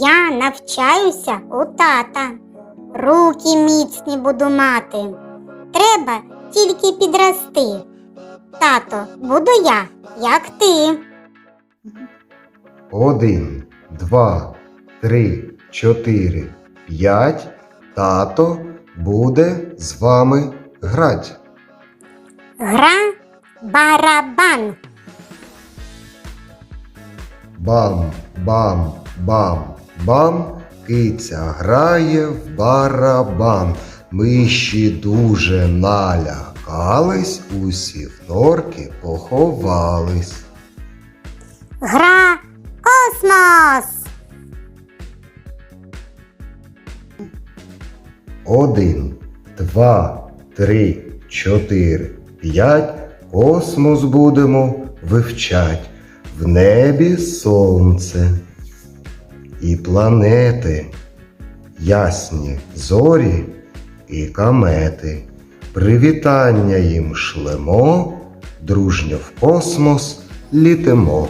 Я навчаюся у тата. Руки міцні буду мати. Треба тільки підрости. Тато, буду я, як ти. Один, два, три, чотири, п'ять. Тато буде з вами грать. Гра барабан. Бам, бам, бам, бам. Киця грає в барабан. Миші дуже налякались, усі в норки поховались. Гра космос. Один, два, три, чотири, п'ять. Космос будемо вивчать. В небі сонце і планети, ясні зорі і камети. Привітання їм шлемо, дружньо в космос літимо.